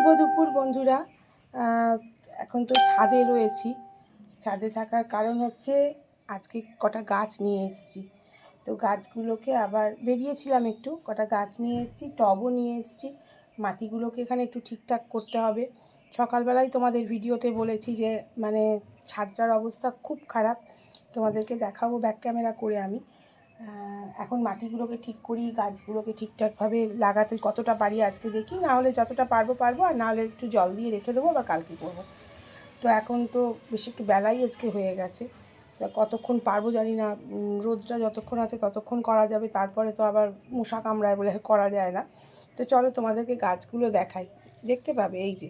শুভ দুপুর, বন্ধুরা। এখন তো ছাদে রয়েছি। ছাদে থাকার কারণ হচ্ছে আজকে কটা গাছ নিয়ে এসেছি। তো গাছগুলোকে আবার বেরিয়েছিলাম একটু, কটা গাছ নিয়ে এসেছি, টবও নিয়ে এসেছি। মাটিগুলোকে এখানে একটু ঠিকঠাক করতে হবে। সকালবেলায় তোমাদের ভিডিওতে বলেছি যে মানে ছাদটার অবস্থা খুব খারাপ। তোমাদেরকে দেখাবো ব্যাক ক্যামেরা করে আমি। এখন মাটিগুলোকে ঠিক করি, গাছগুলোকে ঠিকঠাকভাবে লাগাতে কতটা পারি আজকে দেখি, না হলে যতটা পারব পারব, আর না হলে একটু জল দিয়ে রেখে দেবো বা কালকে করব। তো এখন তো বেশি একটু বেলাই আজকে হয়ে গেছে। তো কতক্ষণ পারব জানি না রোদটা যতক্ষণ আছে ততক্ষণ করা যাবে, তারপরে তো আবার মশা কামড়ায় বলে করা যায় না। তো চলো তোমাদেরকে গাছগুলো দেখাই। দেখতে পাবে এই যে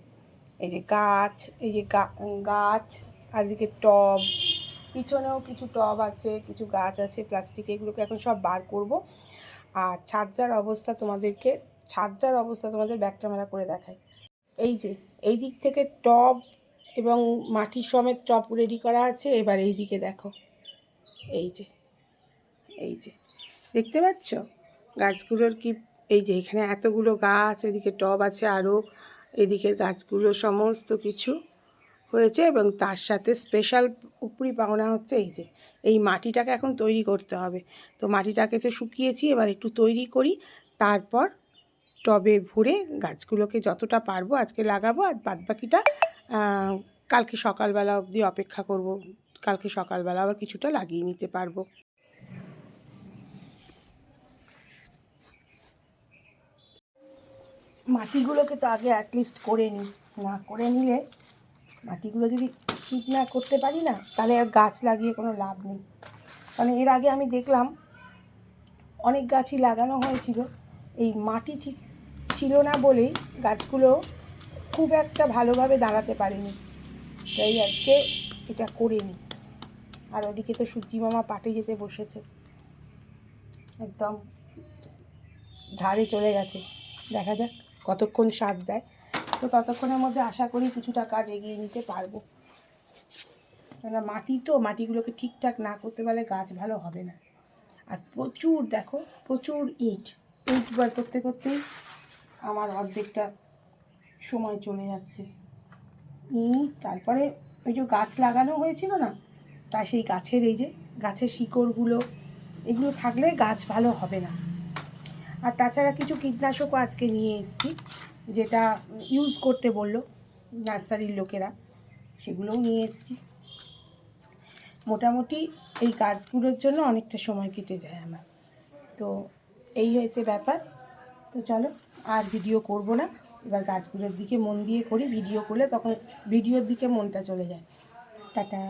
এই যে গাছ, এই যে গাছ, আর এদিকে টব পিছনেও কিছু টব আছে, কিছু গাছ আছে প্লাস্টিক এগুলোকে এখন সব বার করব। আর ছাদটার অবস্থা তোমাদেরকে, ছাদটার অবস্থা তোমাদের ব্যাক ক্যামেরা করে দেখাই। এই যে, এই দিক থেকে টব এবং মাটির সমেত টব রেডি করা আছে, এবার এই দিকে দেখো। এই যে এই যে, দেখতে পাচ্ছ? গাছগুলোর কি, এই যে এখানে এতগুলো গাছ, এদিকে টব আছে আরও এদিকের গাছগুলো সমস্ত কিছু। হয়েছে এবং তার সাথে স্পেশাল উপরি পাওনা হচ্ছে এই যে, এই মাটিটাকে এখন তৈরি করতে হবে। তো মাটিটাকে তো শুকিয়েছি, এবার একটু তৈরি করি, তারপর টবে ভরে গাছগুলোকে যতটা পারব আজকে লাগাবো আর বাদবাকিটা কালকে সকালবেলা অবধি অপেক্ষা করব, কালকে সকালবেলা আবার কিছুটা লাগিয়ে নিতে পারব। মাটিগুলোকে তো আগে অ্যাটলিস্ট করে নিই না করে নিলে মাটিগুলো যদি ঠিক না করতে পারি না, তাহলে আর গাছ লাগিয়ে কোনো লাভ নেই। কারণ এর আগে আমি দেখলাম, অনেক গাছই লাগানো হয়েছিল। এই মাটি ঠিক ছিল না বলেই গাছগুলো খুব একটা ভালোভাবে দাঁড়াতে পারেনি। তাই আজকে এটা করে নিই। আর ওদিকে তো সূর্যি মামা পাটে যেতে বসেছে। একদম ধারে চলে গেছে। দেখা যাক কতক্ষণ স্বাদ দেয়। তো ততক্ষণের মধ্যে আশা করি কিছুটা কাজ এগিয়ে নিতে পারব। কেননা মাটি তো, মাটিগুলোকে ঠিকঠাক না করতে পারলে গাছ ভালো হবে না। আর প্রচুর, দেখো, প্রচুর ইট। ইট বার করতে করতেই আমার অর্ধেকটা সময় চলে যাচ্ছে। ইট, তারপরে ওই যে গাছ লাগানো হয়েছিল না, তা সেই গাছের এই যে, গাছের শিকড়গুলো, এগুলো থাকলে গাছ ভালো হবে না। আর তাছাড়া কিছু কীটনাশকও আজকে নিয়ে এসেছি, যেটা ইউজ করতে বলল নার্সারির লোকেরা, সেগুলোও নিয়ে এসেছি। মোটামুটি এই গাছগুলোর জন্য অনেকটা সময় কেটে যায় আমার। তো এই হয়েছে ব্যাপার। তো চলো, আর ভিডিও করব না। এবার গাছগুলোর দিকে মন দিয়ে করি ভিডিও করলে তখন ভিডিওর দিকে মনটা চলে যায়। টাটা।